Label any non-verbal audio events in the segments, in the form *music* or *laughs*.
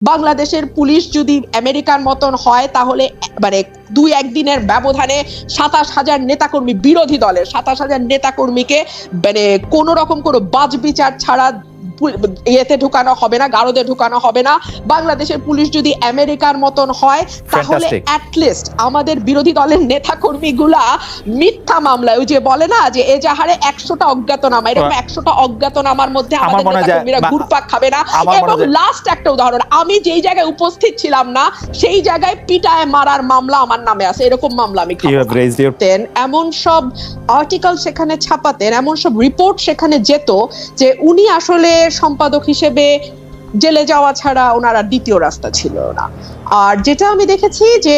বাংলাদেশের পুলিশ যদি আমেরিকার মতন হয়, তাহলে মানে দুই একদিনের ব্যবধানে সাতাশ হাজার নেতাকর্মী বিরোধী দলের সাতাশ হাজার নেতাকর্মীকে মানে কোন রকম কোনো বাজ বিচার ছাড়া ইয়েতে ঢুকানো হবে না গারদে ঢুকানো হবে না। বাংলাদেশের পুলিশ যদি আমেরিকার মতন হয় তাহলে অ্যাটলিস্ট আমাদের বিরোধী দলের নেতাকর্মী গুলা মিথ্যা মামলায় ওই যে বলে না যে এজাহারে একশোটা অজ্ঞাতনামা। এরকম একশোটা অজ্ঞাতনামার মধ্যে আমাদের হয় নেতাকর্মীরা বা- ঘুরপাক খাবে না। এবং লাস্ট একটা উদাহরণ আমি যেই জায়গায় উপস্থিত ছিলাম না সেই জায়গায় পিটায় মারার মামলা আমার নামে আছে। এরকম মামলা আমি এমন সব আর্টিকেল সেখানে ছাপাতেন এমন সব রিপোর্ট সেখানে যেত যে উনি আসলে সম্পাদক হিসেবে জেলে যাওয়া ছাড়া ওনার আর দ্বিতীয় রাস্তা ছিল না। আর যেটা আমি দেখেছি যে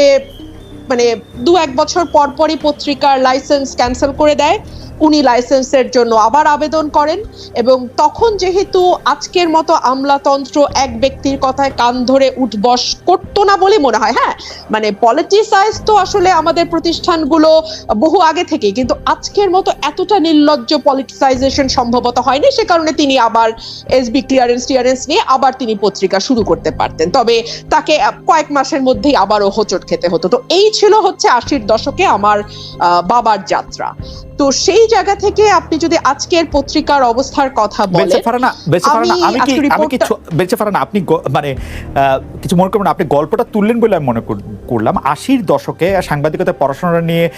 মানে দু এক বছর পরপরই পত্রিকার লাইসেন্স ক্যান্সেল করে দেয়। উনি লাইসেন্সের জন্য আবার আবেদন করেন এবং তখন যেহেতু আজকের মতো আমলাতন্ত্র এক ব্যক্তির কথায় কান ধরে উঠবস করতো না বলে মনে হয় হ্যাঁ? মানে পলিটিসাইজ তো আসলে আমাদের প্রতিষ্ঠানগুলো বহু আগে থেকে কিন্তু আজকের মতো এতটা নির্লজ্জ পলিটিসাইজেশন সম্ভবত হয়নি, সে কারণে তিনি আবার এসবি ক্লিয়ারেন্স টিয়ারেন্স নিয়ে আবার তিনি পত্রিকা শুরু করতে পারতেন। তবে তাকে কয়েক মাসের মধ্যেই আবারও হোঁচট খেতে হতো। তো এই ছিল হচ্ছে আশির দশকে আমার বাবার যাত্রা। তো সেই জায়গা থেকে আপনি যদি আজকের পত্রিকার অবস্থার কথা বলেন ফারানা আমি আমি কি আজকে আমি কি রিপোর্টটা- ফারানা আপনি মানে কিছু মনে করবেন আপনি গল্পটা তুললেন বলে আমি মনে কর- করলাম। আশির দশকে সাংবাদিকতা পড়াশোনা নিয়ে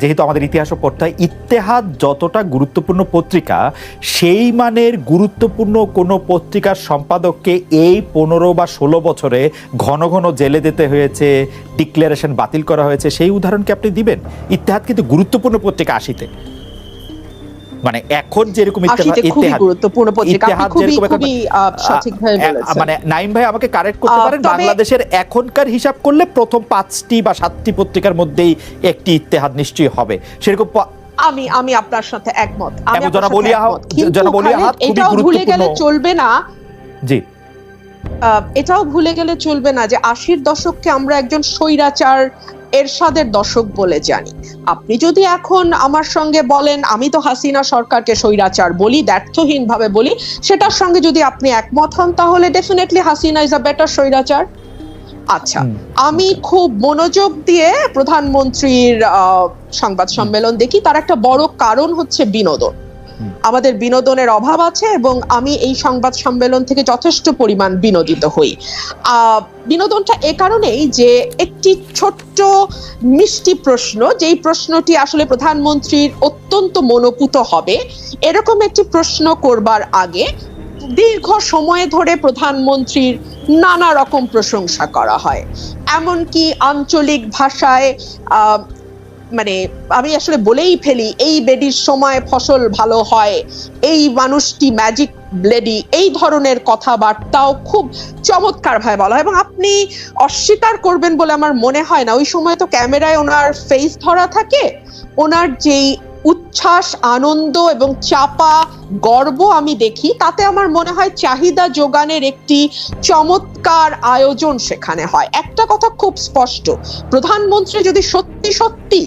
যেহেতু আমাদের ইতিহাসও পড়তে হয় ইত্তেহাদ যতটা গুরুত্বপূর্ণ পত্রিকা সেই মানের গুরুত্বপূর্ণ কোনো পত্রিকার সম্পাদককে এই পনেরো বা ষোলো বছরে ঘন ঘন জেলে যেতে হয়েছে ডিক্লারেশন বাতিল করা হয়েছে সেই উদাহরণ কি আপনি দিবেন? ইত্তেহাদ কিন্তু গুরুত্বপূর্ণ পত্রিকা আশিতে। মানে এখন যেরকম ইত্তেহাদ আশিতে খুবই ইত্তেহাদ গুরুত্বপূর্ণ পত্রিকা খুবই খুবই সঠিকভাবে বলেছেন। মানে নাইম ভাই আমাকে কারেক্ট করতে পারেন বাংলাদেশের এখনকার হিসাব করলে প্রথম পাঁচটি বা সাতটি পত্রিকার মধ্যেই একটি ইত্তেহাদ নিশ্চয়ই হবে। সেরকম আমি আমি আপনার সাথে একমত। আমি আপনার সাথে একমত। কিন্তু এটাও ভুলে গেলে চলবে না। জি। এটাও ভুলে গেলে চলবে না যে আশির দশককে আমরা একজন স্বৈরাচার এরশাদের দশক বলে জানি। আপনি যদি এখন আমার সঙ্গে বলেন আমি তো হাসিনা সরকারকে স্বৈরাচার বলি ব্যর্থহীন ভাবে বলি সেটার সঙ্গে যদি আপনি একমত হন তাহলে definitely Hasina is a better স্বৈরাচার। আচ্ছা আমি খুব মনোযোগ দিয়ে প্রধানমন্ত্রীর সংবাদ সম্মেলন দেখি তার একটা বড় কারণ হচ্ছে বিনোদন। আমাদের বিনোদনের অভাব আছে এবং আমি এই সংবাদ সম্মেলন থেকে যথেষ্ট পরিমাণ বিনোদিত হই। বিনোদনটা এ কারণেই যে একটি ছোট্ট মিষ্টি প্রশ্ন, যেই প্রশ্নটি আসলে প্রধানমন্ত্রীর অত্যন্ত মনোপুত হবে, এরকম একটি প্রশ্ন করবার আগে দীর্ঘ সময় ধরে প্রধানমন্ত্রীর নানা রকম প্রশংসা করা হয়। এমনকি আঞ্চলিক ভাষায় মানে আমি আসলে বলেই ফেলি, এই বেডির সময় ফসল ভালো হয়, এই মানুষটি ম্যাজিক ব্লেডি এই ধরনের কথাবার্তাও খুব চমৎকার ভাবে বলা হয়। এবং আপনি অস্বীকার করবেন বলে আমার মনে হয় না। ওই সময় তো ক্যামেরায় ওনার ফেস ধরা থাকে, ওনার যেই উচ্ছ্বাস, আনন্দ এবং চাপা, গর্ব আমি দেখি, তাতে আমার মনে হয় চাহিদা যোগানের একটি চমৎকার আয়োজন সেখানে হয়। একটা কথা খুব স্পষ্ট, প্রধানমন্ত্রী যদি সত্যি সত্যি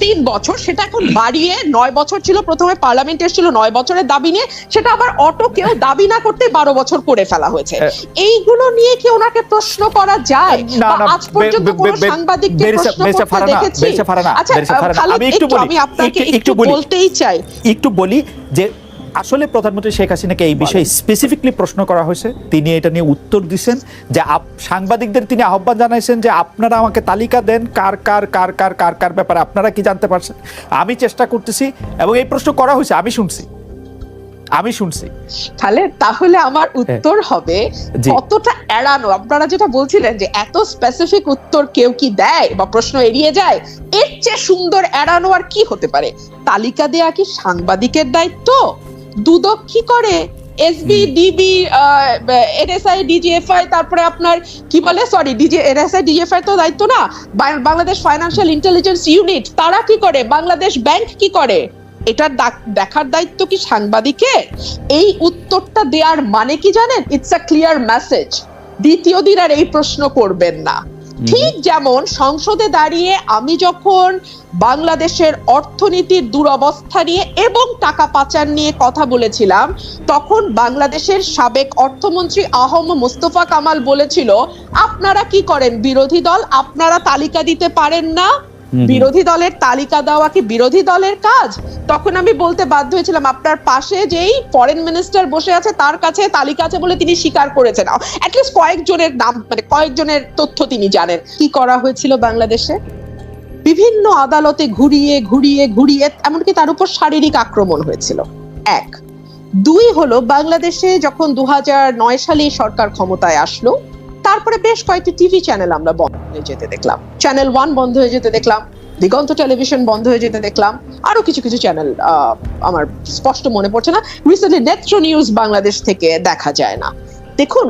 তিন বছর সেটা এখন বাড়িয়ে নয় বছর ছিল প্রথমে পার্লামেন্ট এসেছিল নয় বছরের দাবি নিয়ে সেটা আবার অটো কেউ দাবি না করতে বারো বছর করে ফেলা হয়েছে। এইগুলো নিয়ে কি ওনাকে প্রশ্ন করা যায়? আজ পর্যন্ত কোনো সাংবাদিককে প্রশ্ন করতে দেখেছি? আচ্ছা আমি একটু বলি, আমি আপনাকে একটু- একটু একটু বলি। বলতেই চাই। একটু বলি যে আসলে প্রধানমন্ত্রী শেখ হাসিনাকে এই বিষয়ে স্পেসিফিকলি প্রশ্ন করা হয়েছে। তিনি এটা নিয়ে উত্তর দিচ্ছেন যে সাংবাদিকদের তিনি আহ্বান জানাইছেন যে আপনারা আমাকে তালিকা দেন কার কার কার কার কার কার ব্যাপারে আপনারা কি জানতে পারছেন। আমি চেষ্টা করতেছি এবং এই প্রশ্ন করা হয়েছে আমি শুনছি। আমি শুনছি। তাহলে তাহলে আমার উত্তর হবে। কতটা এড়ানো? আপনারা যেটা বলছিলেন যে এত স্পেসিফিক উত্তর কেউ কি দেয় বা প্রশ্ন এড়িয়ে যায় এর চেয়ে সুন্দর এড়ানো আর কি হতে পারে? তালিকা দেয়া কি সাংবাদিকের দায়িত্ব? দুদক কি করে? এসবি ডিবি এনএসআই ডিজিএফআই তারপরে আপনার কি বলে? সরি ডিজি এনএসআই ডিজিএফআই তো দায়িত্ব না? বাংলাদেশ ফাইন্যান্সিয়াল ইন্টেলিজেন্স ইউনিট তারা কি করে? বাংলাদেশ ব্যাংক কি করে? এটার দেখার দায়িত্ব কি সাংবাদিকের? এই উত্তরটা দেওয়ার মানে কি জানেন? ইটস আ ক্লিয়ার মেসেজ দ্বিতীয় দিন আর এই প্রশ্ন করবেন না। ঠিক যেমন সংসদে দাঁড়িয়ে আমি যখন বাংলাদেশের অর্থনীতির দুরবস্থা নিয়ে এবং টাকা পাচার নিয়ে কথা বলেছিলাম, তখন বাংলাদেশের সাবেক অর্থমন্ত্রী আহম মুস্তফা কামাল বলেছিল, আপনারা কি করেন বিরোধী দল আপনারা তালিকা দিতে পারেন না। বিরোধী দলের তালিকা দেওয়া কি বিরোধী দলের কাজ? তখন আমি বলতে বাধ্য হয়েছিলাম, আপনার পাশে যেই ফরেন মিনিস্টার বসে আছে, তার কাছে তালিকা আছে বলে তিনি স্বীকার করেছেন। কয়েকজনের নাম মানে কয়েকজনের তথ্য তিনি জানেন। কি করা হয়েছিল বাংলাদেশে? বিভিন্ন আদালতে ঘুরিয়ে ঘুরিয়ে ঘুরিয়ে, এমনকি তার উপর শারীরিক আক্রমণ হয়েছিল। এক। দুই হলো, বাংলাদেশে যখন দু সালে সরকার ক্ষমতায় আসলো তারপরে বেশ কয়েকটি টিভি চ্যানেল আমরা বন্ধ হয়ে যেতে দেখলাম। চ্যানেল ওয়ান বন্ধ হয়ে যেতে দেখলাম, দিগন্ত টেলিভিশন বন্ধ হয়ে যেতে দেখলাম, আরও কিছু কিছু চ্যানেল আমার স্পষ্ট মনে পড়ছে না। রিসেন্টলি নেত্র নিউজ বাংলাদেশ থেকে দেখা যায় না। দেখুন,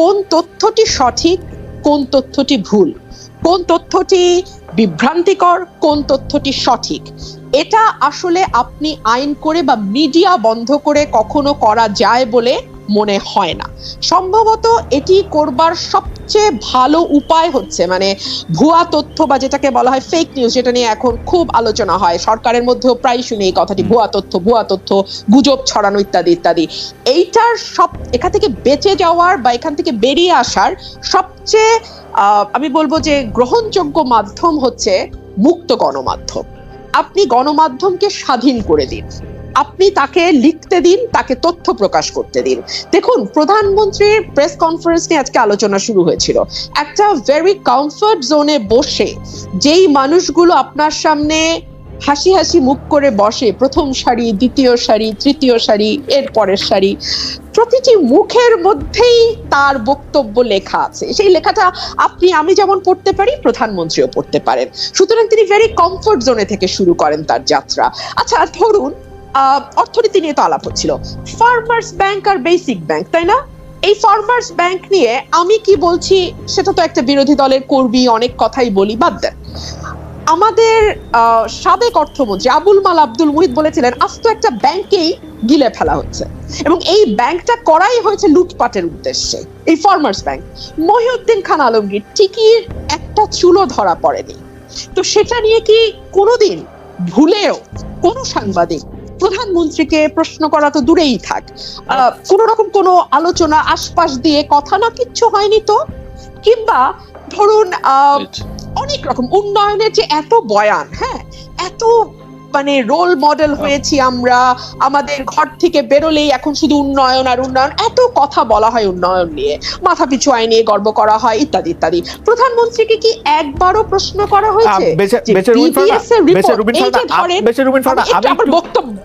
কোন তথ্যটি সঠিক, কোন তথ্যটি ভুল, কোন তথ্যটি বিভ্রান্তিকর, কোন তথ্যটি সঠিক, এটা আসলে আপনি আইন করে বা মিডিয়া বন্ধ করে কখনো করা যায় বলে মনে হয় না। সম্ভবত এটি করবার সবচেয়ে ভালো উপায় হচ্ছে মানে ভুয়া তথ্য বা যেটাকে বলা হয় ফেক নিউজ যেটা নিয়ে এখন খুব আলোচনা হয়। সরকারের মধ্যেও প্রায় শুনি এই কথাটি, ভুয়া তথ্য ভুয়া তথ্য, গুজব ছড়ানো ইত্যাদি ইত্যাদি। এইটার সব, এখান থেকে বেঁচে যাওয়ার বা এখান থেকে বেরিয়ে আসার সবচেয়ে আমি বলব যে গ্রহণযোগ্য মাধ্যম হচ্ছে মুক্ত গণমাধ্যম। আপনি গণমাধ্যমকে স্বাধীন করে দিন। আপনি তাকে লিখতে দিন, তাকে তথ্য প্রকাশ করতে দিন। দেখুন, প্রধানমন্ত্রীর প্রেস কনফারেন্স নিয়ে আজকে আলোচনা শুরু হয়েছিল। একটা ভেরি কমফর্ট জোনে বসে, যেই মানুষগুলো আপনার সামনে হাসি হাসি মুখ করে বসে, প্রথম সারি, দ্বিতীয় সারি, তৃতীয় সারি এর পরের সারি, প্রতিটি মুখের মধ্যেই তার বক্তব্য লেখা আছে। সেই লেখাটা আপনি, আমি যেমন পড়তে পারি, প্রধানমন্ত্রীও পড়তে পারেন। সুতরাং তিনি ভেরি কমফোর্ট জোনে থেকে শুরু করেন তার যাত্রা। আচ্ছা ধরুন অর্থনীতি নিয়ে তো আলাপ হচ্ছিল। ফার্মার্স ব্যাংক আর বেসিক ব্যাংক তাই না? এই ফার্মার্স ব্যাংক নিয়ে আমি কি বলছি, সেটা তো একটা বিরোধী দলের কর্মী, অনেক কথাই বলি, বাদ দেন। আমাদের সাবেক অর্থমন্ত্রী আবুল মাল আব্দুল মুহিত বলেছিলেন আস্ত একটা ব্যাংকেই গিলে ফেলা হচ্ছে। এবং এই ব্যাংকটা করাই হয়েছে লুটপাটের উদ্দেশ্যে, এই ফার্মার্স ব্যাংক মহিউদ্দিন খান আলমগীর ঠিকই একটা চুলো ধরা পড়েনি। তো সেটা নিয়ে কি কোনোদিন ভুলেও কোনো সাংবাদিক প্রধানমন্ত্রীকে প্রশ্ন করা তো দূরেই থাক। কোনো রকম কোনো আলোচনা আশপাশ দিয়ে কথা না কিচ্ছু হয়নি তো? কিংবা ধরুন অনেক রকম উন্নয়নের যে এত বয়ান হ্যাঁ এত মানে রোল মডেল হয়েছি আমরা আমাদের ঘর থেকে বেরোলেই এখন শুধু উন্নয়ন আর উন্নয়ন এত কথা বলা হয় উন্নয়ন নিয়ে মাথা পিছু আয় নিয়ে গর্ব করা হয় ইত্যাদি ইত্যাদি। প্রধানমন্ত্রীকে কি একবারও প্রশ্ন করা হয়েছে? বক্তব্য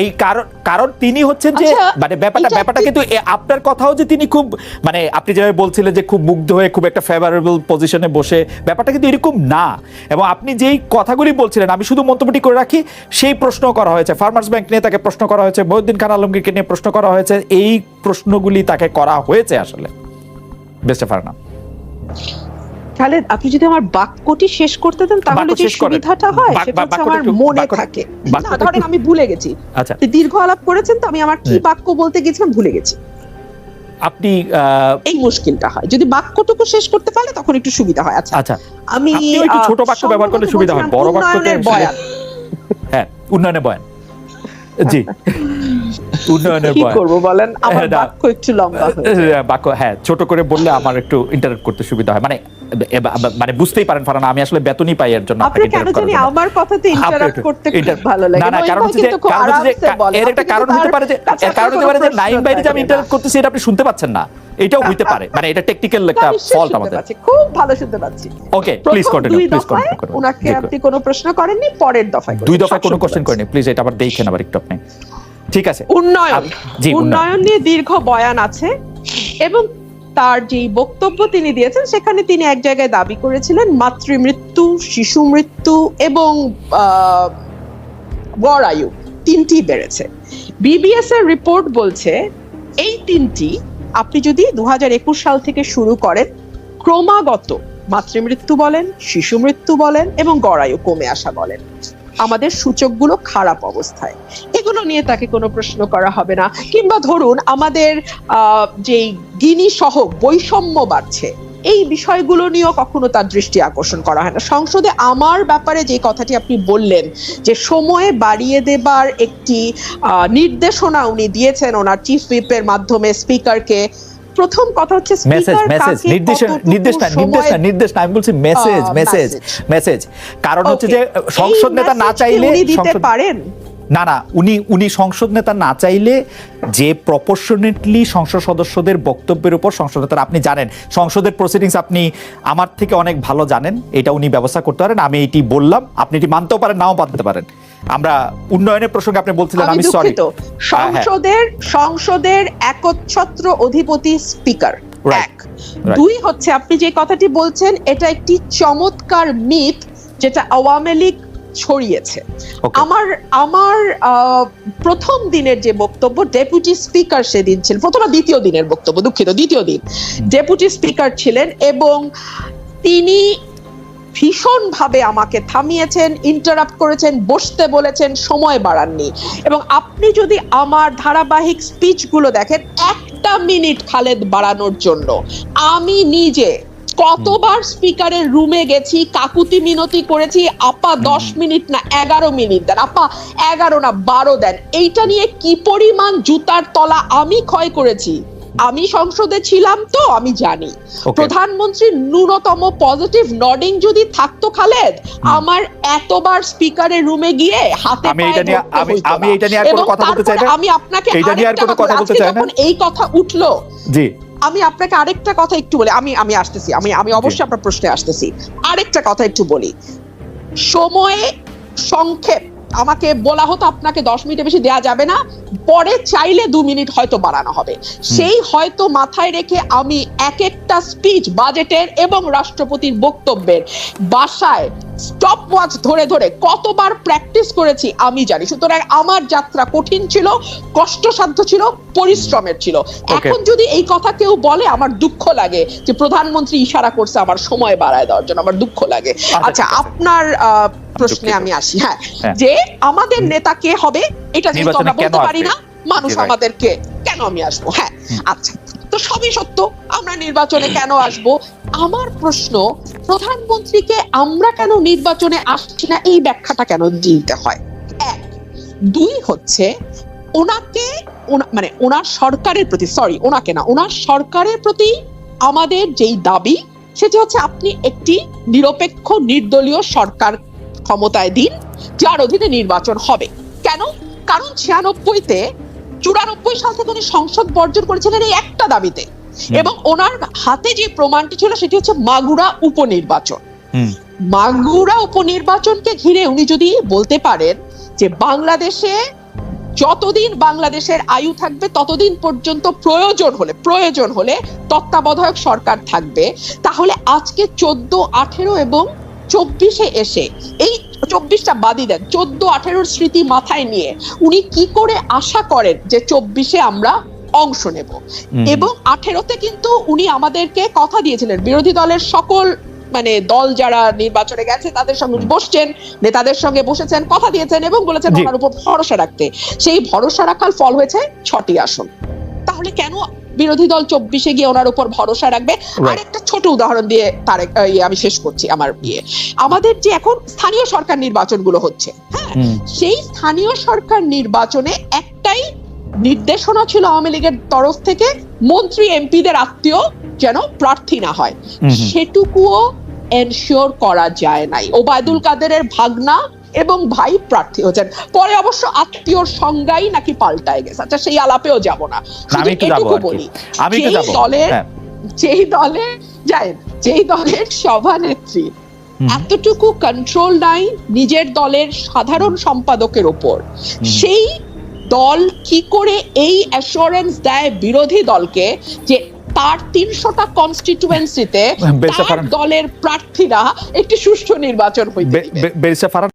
এই কারণ কারণ তিনি হচ্ছেন যে আচ্ছা, মানে ব্যাপারটা ব্যাপারটা কিন্তু আপনার কথাও যে তিনি খুব মানে আপনি যেভাবে বলছিলেন যে খুব মুগ্ধ হয়ে খুব একটা ফেভারেবল পজিশনে বসে ব্যাপারটা কিন্তু এরকম না। এবং আপনি যেই কথাগুলি বলছিলেন আমি শুধু মন্তব্যটি করে রাখি সেই প্রশ্ন করা হয়েছে। ফার্মার্স ব্যাংক নিয়ে তাকে প্রশ্ন করা হয়েছে মহিউদ্দিন খান আলমগীরকে নিয়ে প্রশ্ন করা হয়েছে এই প্রশ্নগুলি তাকে করা হয়েছে আসলে। বেস্ট ফারনা খালেদ আপনি যদি আমার বাক্যটি শেষ করতে দেন তাহলে যে সুবিধাটা হয় সেটা হচ্ছে আমার মনে থাকে। না ধরেন আমি ভুলে গেছি। আচ্ছা। আপনি দীর্ঘ আলাপ করেছেন তো আমি আমার কি বাক্য বলতে গেছিলাম ভুলে গেছি। আপনি আহ, এই মুশকিলটা হয়। যদি বাক্যটুকু শেষ করতে পারলে তখন একটু সুবিধা হয়। আচ্ছা আচ্ছা। আমি একটু ছোট বাক্য ব্যবহার করলে সুবিধা হয়। বড় বাক্যতে হ্যাঁ উন্নয়নে বয়ান। জি। *laughs* উন্নয়নের কি করব বলেন? আমার হ্যাঁ, বাক্য একটু লম্বা হয়ে বাক্য হ্যাঁ ছোট করে বললে আমার একটু ইন্টারেক্ট করতে সুবিধা হয়। মানে মানে বুঝতেই পারেন ফারানা আমি আসলে বেতনই পাই এর জন্য আপনাকে কেন জানি আমার কথাতে ইন্টারাপ্ট করতে খুব ভালো লাগে। না না কারণ হচ্ছে যে কারণ হচ্ছে যে এর একটা কারণ হতে পারে যে এর কারণ হতে পারে যে নাইম বাইরে যে আমি করতেছি এটা আপনি শুনতে পাচ্ছেন না। এটাও হইতে পারে। মানে এটা টেকনিক্যাল একটা ফল্ট আমাদের। খুব ভালো শুনতে পাচ্ছি। Okay please continue please continue করুন ওনাকে আপনি কোনো প্রশ্ন করেননি পরের দফায় দুই দফায় কোনো কোশ্চেন পাচ্ছি। করেনি প্লিজ এটা আবার দেখেন আবার একটু আপনি। ঠিক আছে। উন্নয়ন। উন্নয়ন। নিয়ে দীর্ঘ বয়ান আছে এবং তার যে বক্তব্য তিনি দিয়েছেন সেখানে তিনি এক জায়গায় দাবি করেছিলেন মাতৃমৃত্যু শিশু মৃত্যু এবং গড় আয়ু তিনটি বেড়েছে। বিবিএস এর রিপোর্ট বলছে এই তিনটি আপনি যদি দু হাজার একুশ সাল থেকে শুরু করেন ক্রমাগত মাতৃমৃত্যু বলেন শিশু মৃত্যু বলেন এবং গড়ায়ু কমে আসা বলেন। আমাদের সূচকগুলো খারাপ অবস্থায়। এগুলো নিয়ে তাকে কোনো প্রশ্ন করা হবে না। কিংবা ধরুন, আমাদের যেই গিনি সহ বৈষম্য বাড়ছে, এই বিষয়গুলো নিয়েও কখনো তার দৃষ্টি আকর্ষণ করা হয় না। সংসদে আমার ব্যাপারে যে কথাটি আপনি বললেন, যে সময়ে বাড়িয়ে দেবার একটি নির্দেশনা উনি দিয়েছেন, ওনার চিফ হুইপের মাধ্যমে স্পিকারকে প্রথম কথা হচ্ছে মেসেজ মেসেজ নির্দেশ নির্দেশ না নির্দেশ না নির্দেশ না আমি বলছি মেসেজ মেসেজ মেসেজ কারণ হচ্ছে যে সংসদ নেতা না চাইলে দিতে পারেন? না না উনি উনি সংসদ নেতা না চাইলে যে প্রপোর্শনেটলি সংসদ সদস্যদের বক্তব্যের উপর সংসদ নেতারা আপনি জানেন সংসদের প্রসিডিংস আপনি আমার থেকে অনেক ভালো জানেন এটা উনি ব্যবস্থা করতে পারেন আমি এটি বললাম আপনি এটি মানতেও পারেন নাও মানতে পারেন। আমরা উন্নয়নের প্রসঙ্গে আপনি বলছিলেন আমি সরি সংসদের সংসদের একচ্ছত্র অধিপতি স্পিকার এক। দুই হচ্ছে আপনি যে কথাটি বলছেন এটা একটি চমৎকার মিথ যেটা আওয়ামী লীগ ছড়িয়েছে। আমার আমার আহ, প্রথম দিনের যে বক্তব্য ডেপুটি স্পিকার সেদিন ছিলেন প্রথম দ্বিতীয় দিনের বক্তব্য দুঃখিত দ্বিতীয় দিন। ডেপুটি স্পিকার ছিলেন এবং তিনি ভীষণভাবে আমাকে থামিয়েছেন ইন্টারাপ্ট করেছেন বসতে বলেছেন সময় বাড়াননি। এবং আপনি যদি আমার ধারাবাহিক স্পিচগুলো দেখেন একটা মিনিট খালেদ বাড়ানোর জন্য। আমি নিজে কতবার স্পিকারের রুমে গেছি কাকুতি মিনতি করেছি আপা দশ মিনিট না এগারো মিনিট দেন আপা এগারো না বারো দেন এইটা নিয়ে কি পরিমাণ জুতার তলা আমি ক্ষয় করেছি? আমি সংসদে ছিলাম তো আমি জানি। প্রধানমন্ত্রীর ন্যূনতম পজিটিভ নডিং যদি থাকতো খালেদ আমার এতবার স্পিকারের রুমে গিয়ে হাতে আমি এটা নিয়ে- আমি- আমি এটা নিয়ে আর কোনো কথা বলতে চাই না। আমি আপনাকে এইটা নিয়ে আর কোনো কথা কথা বলি। বলতে চাই না। এই কথা উঠল জি। আমি আপনাকে আরেকটা কথা একটু বলি আমি আমি আসতেছি আমি আমি অবশ্যই আপনার প্রশ্নে আসতেছি। আরেকটা কথা একটু বলি। সময়ে সংক্ষেপ আমাকে বলা হতো আপনাকে দশ মিনিটের বেশি দেয়া যাবে না পরে চাইলে দু মিনিট হয়তো বাড়ানো হবে। সেই হয়তো মাথায় রেখে আমি এক একটা স্পিচ বাজেটের এবং রাষ্ট্রপতির বক্তব্যের বাসায় স্টপ ওয়াচ ধরে ধরে কতবার প্র্যাকটিস করেছি আমি জানি। সুতরাং আমার যাত্রা কঠিন ছিল কষ্টসাধ্য ছিল পরিশ্রমের ছিল। এখন যদি এই কথা কেউ বলে আমার দুঃখ লাগে যে প্রধানমন্ত্রী ইশারা করছে আমার সময় বাড়ায় দেওয়ার জন্য আমার দুঃখ লাগে। আচ্ছা, আচ্ছা। আপনার প্রশ্নে আমি আসি। হ্যাঁ হ্যাঁ। যে আমাদের নেতা কে হবে এটা যেহেতু আমরা বলতে পারি না মানুষ আমাদেরকে কেন আমি আসব? হ্যাঁ আচ্ছা তো সবই সত্য। আমরা নির্বাচনে কেন আসব? আমার প্রশ্ন প্রধানমন্ত্রীকে আমরা কেন নির্বাচনে আসছি না? এই ব্যাখ্যাটা কেন দিতে হয়? এক, দুই হচ্ছে ওনাকে ওনা- মানে ওনার সরকারের প্রতি সরি ওনাকে না, ওনার সরকারের প্রতি আমাদের যেই দাবি, সেটি হচ্ছে আপনি একটি নিরপেক্ষ, নির্দলীয় সরকার ক্ষমতায় দিন, যার অধীনে নির্বাচন হবে। কেন? কারণ ছিয়ানব্বইতে, চুরানব্বই সাল থেকে উনি সংসদ বর্জন করেছিলেন এই একটা দাবিতে। এবং ওনার হাতে যে প্রমাণটি ছিল সেটি হচ্ছে মাগুরা উপনির্বাচন। মাগুরা উপনির্বাচনকে ঘিরে উনি যদি বলতে পারেন যে বাংলাদেশে যতদিন বাংলাদেশের আয়ু থাকবে ততদিন পর্যন্ত প্রয়োজন হলে প্রয়োজন হলে তত্ত্বাবধায়ক সরকার থাকবে তাহলে আজকে চোদ্দ আঠেরো এবং চব্বিশে এসে এই চব্বিশটা বাদই দেন চোদ্দ আঠেরোর স্মৃতি মাথায় নিয়ে উনি কি করে আশা করেন যে চব্বিশে আমরা অংশ নেব। এবং আঠেরোতে কিন্তু উনি আমাদেরকে কথা দিয়েছিলেন। বিরোধী দলের সকল মানে দল যারা নির্বাচনে গেছে তাদের সঙ্গে বসছেন নেতাদের সঙ্গে বসেছেন কথা দিয়েছেন এবং বলেছেন ওনার উপর ভরসা রাখতে। সেই ভরসা রাখার ফল হয়েছে ছটি আসন। তাহলে কেন বিরোধী দল চব্বিশে গিয়ে ওনার উপর ভরসা রাখবে. আর একটা ছোট উদাহরণ দিয়ে তার ইয়ে আমি শেষ করছি আমার ইয়ে। আমাদের যে এখন স্থানীয় সরকার নির্বাচনগুলো হচ্ছে হ্যাঁ সেই স্থানীয় সরকার নির্বাচনে একটাই নির্দেশনা ছিল আওয়ামী লীগের তরফ থেকে মন্ত্রী এমপিদের আত্মীয় যেন প্রার্থী না হয়। সেটুকুও এনশিওর করা যায় নাই। ওবায়দুল কাদেরের ভাগনা এবং ভাই প্রার্থী হচ্ছেন। পরে অবশ্য আত্মীয়র সংজ্ঞাই নাকি পাল্টায় গেছে। আচ্ছা সেই আলাপেও যাব না। শুধু আমি একটু যাব এটুকু বলি যেই দলের হ্যাঁ। যেই দলে যায় যেই দলের সভানেত্রী। এতটুকু কন্ট্রোল নাই নিজের দলের সাধারণ সম্পাদকের ওপর। সেই দল কি করে এই অ্যাসুরেন্স দেয় বিরোধী দলকে যে তার তিনশোটা কনস্টিটুয়েন্সিতে দলের প্রার্থীরা একটি সুষ্ঠু নির্বাচন হইতে